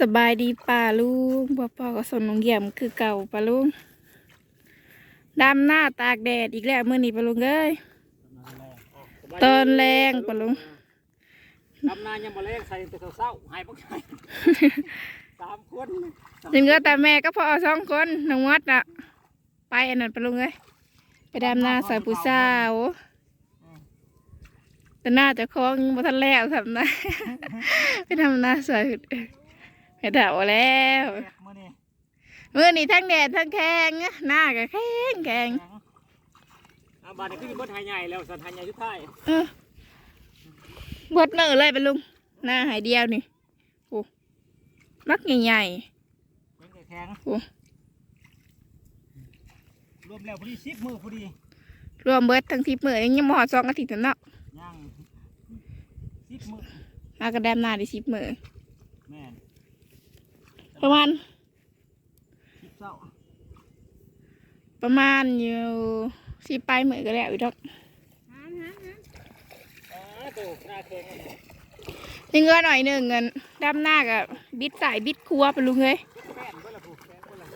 สบายดีป่าลุงพ่อพ่อก็สนน้องเยี่ยมคือเก่าป่าลุงดำหน้าตากแดดอีกแล้วมื่อนี้ป่าลุงเอ้ยตอนแรงปะลุงดำนายังมาแรงใส่แต่เศร้าๆหายปักไก่สามคนยังเหลือแต่แม่ก็พ่อสองคนน้องวัดน่ะ ไปอันนั้นป่าลุงเอ้ยไปดำหน้าใส่ผู้สาวแต่หน้าเจะคล้าของบ่ทันแล้วทำนะไปทำหน้าใส่ ไปเถาแล้วมือนี้มื่อนี้ทั้งแดดทั้งแข็งหน้าก็แข็งแข็งอาบานนี้คือเบิดหายใหญ่แล้วสันหายใหญ่ทุกท่ายเออบดมือเลยไปลุงหน้าหายเดียวนี่โอ้มักใหญ่แข็แข็งๆโอ้รวมแล้วพอดีสิบมือพอดีรวมเบิดทั้งทิพมือยังหมอดสองอาทิตย์แล้วเนาะยังสิบมือมากระแดมหน้าได้สิบมือแม่น ประมาณสิบเศร้าประมาณอยู่สิปลายมือก็แล้วอีกดอกอ๋อตัวหน้าแข็งนี่เงินหน่อยหนึ่งเงินดำหน้ากับบิดสายบิดครัวไปลุงเลยแป้นเบิดละผูกแป้นเบิดละ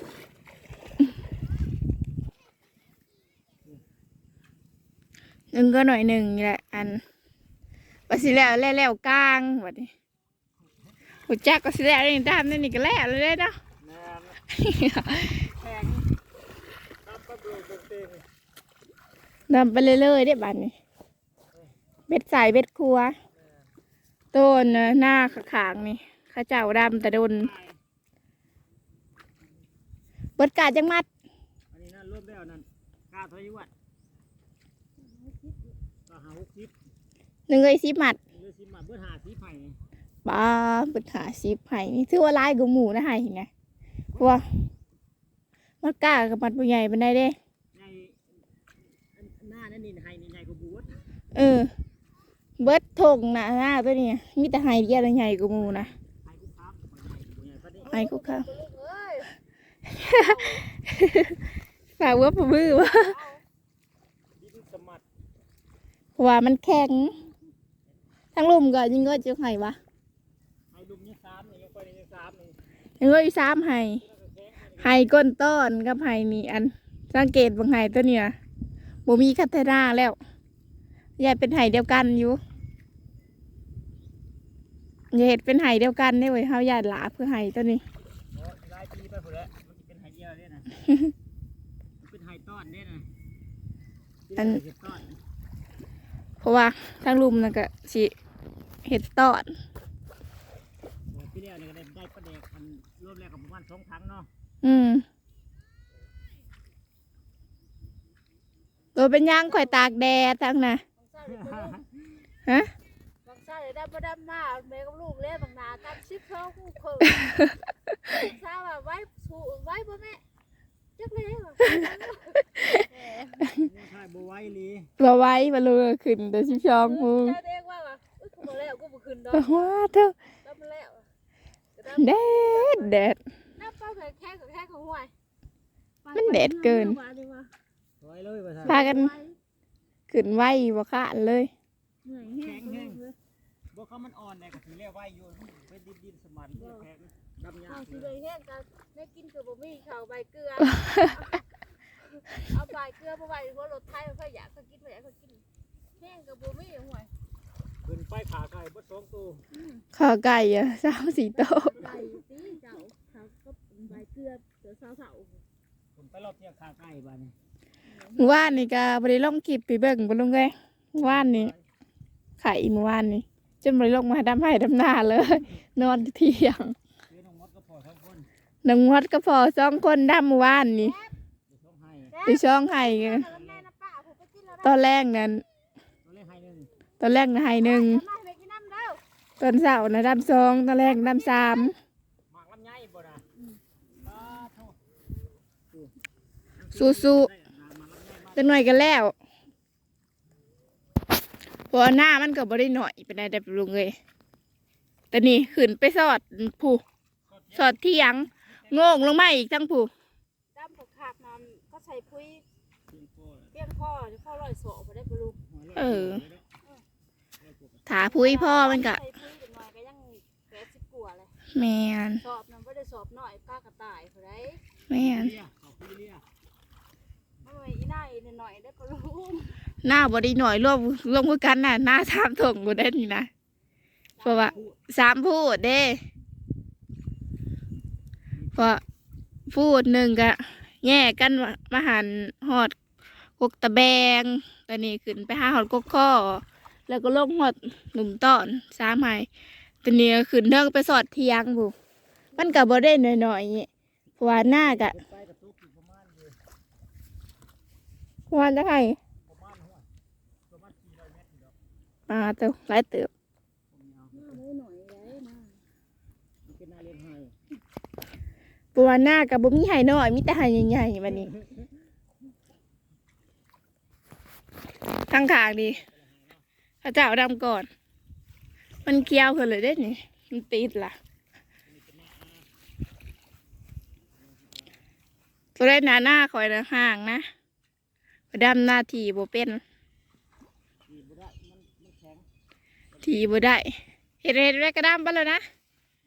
หนึ่งก็หน่อยหนึ่งนี่แหละอันว่าสิแล้วแล้วแล้วกลางวัดนี้ หัวจักก็สิแล้วนี่ดำนี่นี่ก็แล้วเลยเนาะแม่นแข็งครับก็ดูเต็มดำไปเรื่อยๆได้บัดนี้ เบ็ดใส่เบ็ดครัว ต้นน่ะหน้าขางๆนี่เข้าเจ้าดำแต่โดนๆเบิดกาดจังมัด อันนี้นั่นรวมแล้วนั่นกาทอยวัดก็หาหกสิบหนึ่งเลยสิบมัดหรือสิบมาเบิดหาสิบไผ่ ป้าเบิดหาสิบไผ่นี่ถือว่าหลายกว่าหมูนะไห้ไงเพราะว่ามัดกากับมัดผู้ใหญ่เป็นได้เด้ใหญ่อันหน้านั่นนี่ไห้นี่ใหญ่กว่าบูดเออ เบิดทงนะหน้าตัวนี้มีแต่ไห้เดียวเลยใหญ่กว่าหมูนะไห้กุ๊กครับใหญ่กว่าใหญ่ปานนี้ไห้กูค่ะฝากว่าผมมือว่าดินสมัดเพราะว่ามันแข็งทั้งลุมก็ยิงก็จะไห้วะ ไห้ลุมนี่สามนี่ยังไปนี่สาม นี่ยิงก็อีสามไห้ไห้ก้นต้อนกับไห้นี่อัน สังเกตบางไห้ตัวเนี้ยบ่มีคัตเทนาแล้วยายเป็นไห้เดียวกันอยู่อย่าเห็ดเป็นไห้เดียวกันได้เว้ยเฮาญาติหลาเพื่อไห้ตัวนี้โอ้หลายปีไปหมดแล้วมันจะเป็นไห้เดียวเนี่ยนะมันเป็นไห้ต้อนเนี่ยนะที่อันเห็ดต้อนเพราะว่าทั้งลุมนั่นก็สิเห็ดต้อน โอ้ที่เดียวเนี่ยก็ได้ได้ประเดกอันรวมแล้วกับประมาณสองครั้งเนาะอืมตัวเป็นหยังข่อยตากแดดทั้งน่ะฮะบางชาติได้บ่ได้มาแม่กับลูกเล่บางนากันชิบเขาคู่เคิงทราบว่าไว้สู้ไว้บ่แม่จักเลยว่ะนี่ใช่บัวไว้ลีบ่ไว้มาเลยขึ้นแต่ชิบชองมึง เจ้าเด็กว่าว่ะอุ้ยกูบ่แล้วกูบ่ขึ้นดอก ว้าเถอะก็มาแล้ว แดดแดดน้าป้าแพ้แค่กับแค่ของห่วยมันแดดเกินไว้เลยว่าพากันขึ้นไว้บ่ขานเลยเหนื่อยแห้งแห้งบ่เขามันอ่อนเนี่ยก็ถือเรียกไว้อยู่เป็นดินดินสมันแข็งดำยาเอากสิเลยแห้งกันได้กินกับบ่มีข้าวใบเกลือเอาใบเกลือบ่ใบเพราะรถไทยมันก็อยากก็กินไม่อยากก็กินแห้งกับบ่มีห่วย ขึ้นไปขาไก่บดสองตัวข้าวไก่อะสามสี่โตะใบตีเจ้าเขาก็ใบเกลือเสือเสาๆขึ้นไปรอบเที่ยงขาไก่บ้านนี้เมื่อวานนี่ก็บ่ได้ลงคลิปไปเบิ่งบ่ลงเลยเมื่อวานนี่ไข่เมื่อวานนี่จนบ่ได้ลงมาดำให้ดำหน้าเลย นอนเที่ยงเลี้ยงน้องมดก็พอสองคนน้องวัดก็พอสองคนดำเมื่อวานนี่เดี๋ยวส่งให้ไปช่องไห้กันแล้วแม่นะป้าผมไปกินแล้วตอนแรกนั้น ตัวเลขให้หนึ่ง ตอนแรกนะไห้หนึ่งมาไปกินน้ำแล้วตอนเช้านะดำสองตอนแรกดำสามหมากลำไยบ่นะบ้าโทษสู้ได้หมากลำไยๆจังหน่อยกันแล้วเพราะว่าหน้ามันก็บ่ได้หน่อยเป็นไดแต่ลุงเลยแต่นี่ขึ้นไปสอดผู้สอดเที่ยงโงงลงมาอีกทั้งผู้ดำผักขาดน้ำก็ใส่พุ้ยเพียงพอเปี้ยงพ่อจะพ่อลอยโสไปได้บลูเออ ถาพุ้ยพ่อมันก็ใส่พุ้ยเป็นหน่อยก็ยังแปดสิบกว่าเลยแม่นสอบนั้นบ่ได้สอบน้อยป้ากระต่ายผู้ใดแม่นเลียเขาคุยเลียมันไว้อีน่าอีหน่อยได้ปะลุงหน้าบ่ได้หน่อยรวมรวมคือกันน่ะหน้าสามถงบ่ได้นี่นะเพราะว่าสามพูดเด้เพราะพูดหนึ่งก็แย่กันว่ามาหันหอดกกตะแบงตอนนี้ขึ้นไปหาหอดกกข้อ แล้วก็ลงหดหนุ่มต้อนสามไห้ตอนนี้ก็ขึ้นเทิงไปสอดเทียงบุมันก็บ่ได้หน่อยๆนี่เพราะว่าหน้ากะเป็นไปกับตุ๊กอยู่ประมาเพราะว่าจะไงประมาณหัวประมาณสี่ร้อยเมตรอยู่ดอกอ่าเติบหลายเติบผมยาวหน้าได้หน่อยได้นะมันเป็นหน้าเลี้ยงไห้เพราะว่าหน้ากับบ่มีไห้น้อย มีแต่ไห้ใหญ่ๆบัดนี้ทางขางดี พระเจ้าดำก่อน มันเกี่ยวกันเลยเด้นี่ มันติดล่ะ ตัวได้หนาหน้าคอยนะห่างนะไปดำหน้าทีบ่เป็นดีบุได้มันมันแข็งทีบ่ได้เฮ็ดเฮ็ดได้กระดำไปแล้วนะ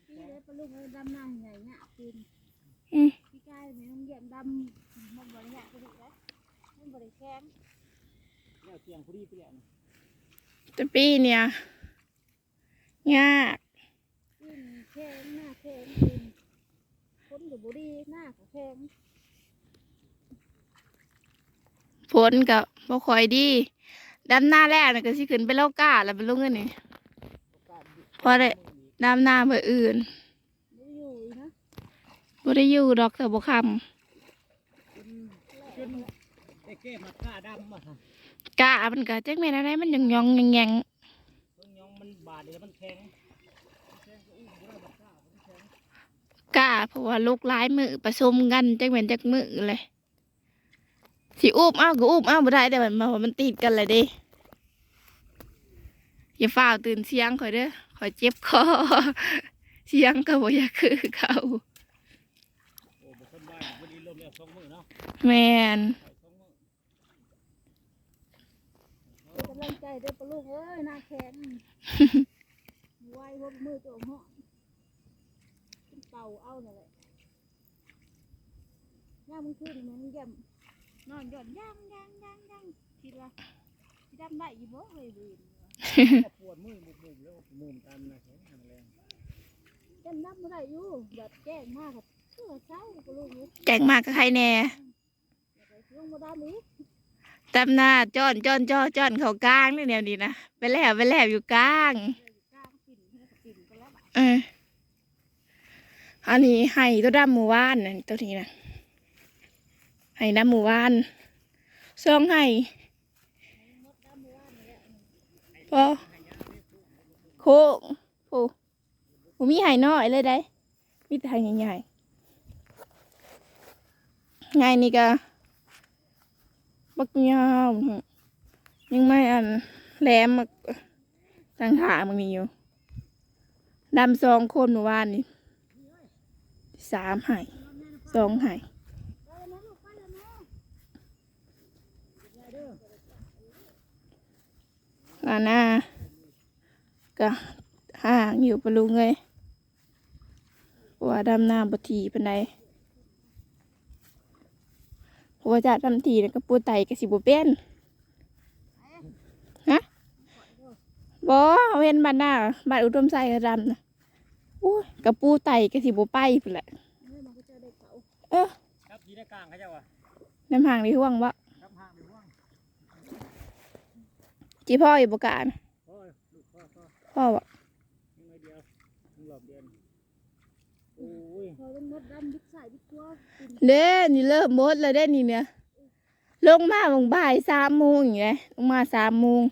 พี่ได้ปะลุงเอาดำหน้าใหญ่เนี่ยกินอืมพี่กายแม่ต้องเยี่ยมดำมันบ่ได้เนี่ยก็ได้แล้วมันบ่ได้แข็งแล้วเตียงพอดีไปแล้วนะ แต่ปีเนี่ยยากกินแข็งหน้าแข็งกินคนก็บ่ดีหน้าก็แข็งฝนก็บ่ค่อยดีดำหน้าแรกน่ะก็สิขึ้นไปโลกาแล้วไปลงเงินนี่โอกาสดีพอได้ดำหน้าเมื่ออื่นบ่ได้อยู่นะบ่ได้อยู่ดอกแต่บ่คจนจนไอ้เก้มาก้าดำมาฮะำ กะมันก็จักแม่นอะไรมันยองยองๆแยงต้องยองมันบาดเดี๋ยวมันแข็งมันแข็งก็อุ้มบุได้บัดก้ามันแข็งๆกะเพราะว่าลูกหลายมือผสมกันจักแม่นจักมือเลยสิอุ้มเอ้าก็อุ้มเอ้าบ่ได้แต่มันมาว่ามันติดกันเลยเด้อย่าฝ้าวตื่นเสียงข่อยเด้อข่อยเจ็บคอเสียงก็บ่อยากคือเขาโอ้บุคนบ้านพอดีลมแล้วสองมือเนาะ แม่น ใส่สองมือ เป็นกำ ลังใจเด้อปลุงเอ้ยหน้าแข็งไว้บ่มือโจมเหาะเป็นเป่าเอานั่นแหละย่ามึงขึ้นเหมือนเยี่ยมนอนหย่อนย่างย่างย่างย่างคิดว่าสิดำได้อีบ่เฮ้ยบืนปวดมือบุบบุบแล้วมุมตามนะแข็งแรงดำน้ำบ่ได้อยู่แบบแกล้งมากครับเชื่อเช้าปลุงเอ้ยแกงมากกับใครแน่ลงบ่ได้นี้ ตำหน้าจ้อนจ้อนจ้อจ้อนเขากลางนี่แนวนี้นะไปแล้วไปแล้วอยู่กลางกล้าปิ่นให้ก็ปิ่นไปแล้วบัดเอออันนี้ไห้ตัวดำหมู่บ้านนะตัวนี้นะไห้ดำหมู่บ้านซองไห้มดดำบ่ว่านี่แหละพอโค้งโอ้ผมมีไห้น้อยเลยได้มีแต่ไห้ใหญ่ๆไงนี่ก็ บักยาวยังไม่อันแหลมมาต่างหามันมีอยู่ดำสองคนเมื่อวานนี่สามไห้สองไห้ไปแล้วนะลูกไปแล้วนะอาน่าก็ห่างอยู่ปลุงเลยว่าดำน้ำบทีปันใดเพราะว่าจะดำทีแล้วก็ปูไตกับสิบเป็นฮะบอเอาเห็นบ้านหน้าบ้านอุดมไซก็ดำนะโอ้ยกับปูไตกับสิบไปพุ่นแหละเฮ้ยมันก็จะได้เขาเออครับยีได้กลางเขาเจ้าว่ะน้ำห่างในห่วงวะครับห่างไปห่วงจีพ่ออยู่บกล้านะโอ้ยลูกพ่อพ่อพ่อวะยังไงเดียวมึงหลอบเดือนโอ้ยพอเป็นมดดำดิบใส่ดิบกลัวปิ่น เด้นี่เริ่มมดแล้วเด้นี่เนี่ยลงมาบงบ่ายสามโมงอย่างเงี้ยลงมาสามโมง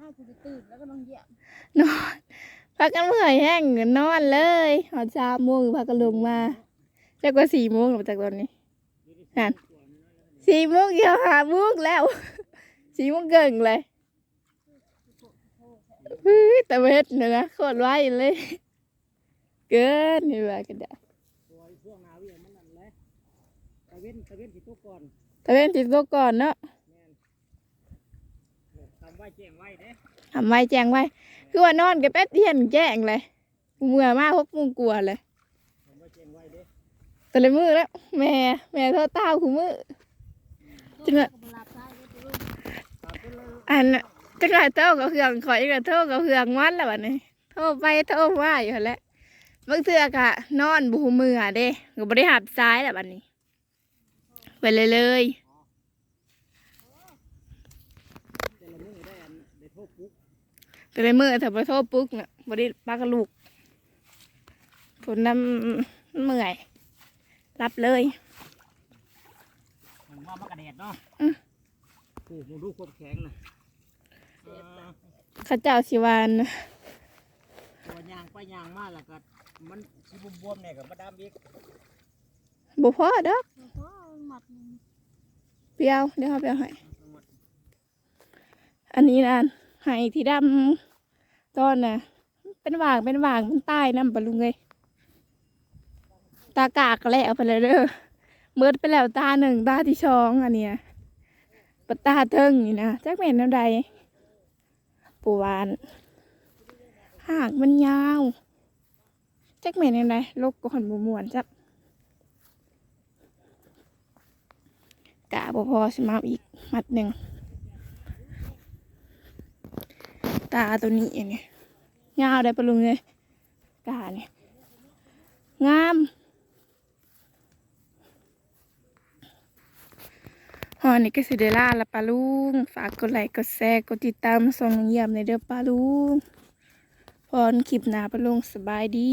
น่าจะตื่นแล้วก็ต้องเยียบนอนพักกันเมื่อยแห้งนอนเลยหอดสามโมงพักกันลงมาจากว่าสี่โมงหลังจากตอนนี้นั่นสี่โมงเกี่ยวหาโมงแล้วสี่โมงเกิงเลยแต่เวทเนี่ยนะโคตรไวเลย เกินนี่ว่ากันได้ตัวไอ้ช่วงนาเวียมันนั่นแหละตะเว้นตะเว้นสิตัวก่อนต่เว้นติดตัวก่อนเนาะทำไว้แจ้งไว้เด้ทำไว้แจ้งไว้ คือว่านอนกับแป๊บเดียวแจ้งเลยเมื่อมาหกโมงกว่าเลยผมว่าเจงไว้เด้แต่ละมือแล้ว แม่แม่โทษเต้าคือมือจริงอะก็บ่รับได้เลยอันจังหวะโทษกับเครื่องขอยกับโทษกับเครื่องมันแล้วบัดนี้โทษไปโทษมาอยู่แล้ว บางเทื่อกะนอนบูมือเด้ก็บ่ได้หับซ้ายแล้วบัดนี้ ไปเลยเลยแต่ละมือได้อันได้โทษปุ๊กแต่ละมือถ้าบ่โทษปุ๊กน่ะบ่ได้ปากกะลูกผลน้ำเมื่อย รับเลยมันว่ามันกระเด็ดเนาะอืมโอ้โหดูความแข็งนะอ่าเข้าเจ้าสิวานะตัวยางไปยางมาแล้วก็ มันสีบวมๆเนี่ยกับมาดามอีกบ่พอดอกแล้วก็หมัดหนึ่งเปรียวเดี๋ยวเขาไปเอาให้ อันนี้นะไหที่ดำต้นน่ะ เป็นหว่างเป็นหว่างมันใต้น้ำปะลุงเลยตากากก็แล้วไปเลยเด้อเมิดไปแล้วตาหนึ่งตาที่สองอันเนี้ยปะตาเทิงนี่นะจักแม่นน้ำใดปูวานหากมันยาว จักแม่นน้ำใดลกก่อนบมวนจับกะบ่พอสิมาอีกมัดหนึ่ง ตาตัวนี้เนี่ยยาวได้ปะลุงเลยตาเนี่ยงามฮอนี่ก็สิเดล่าละปลาลุง ฝากกดไลค์กดแชร์กดติดตามส่งเยี่ยมในเด้อปลาลุง อนคลิปหนาปลาลุงสบายดี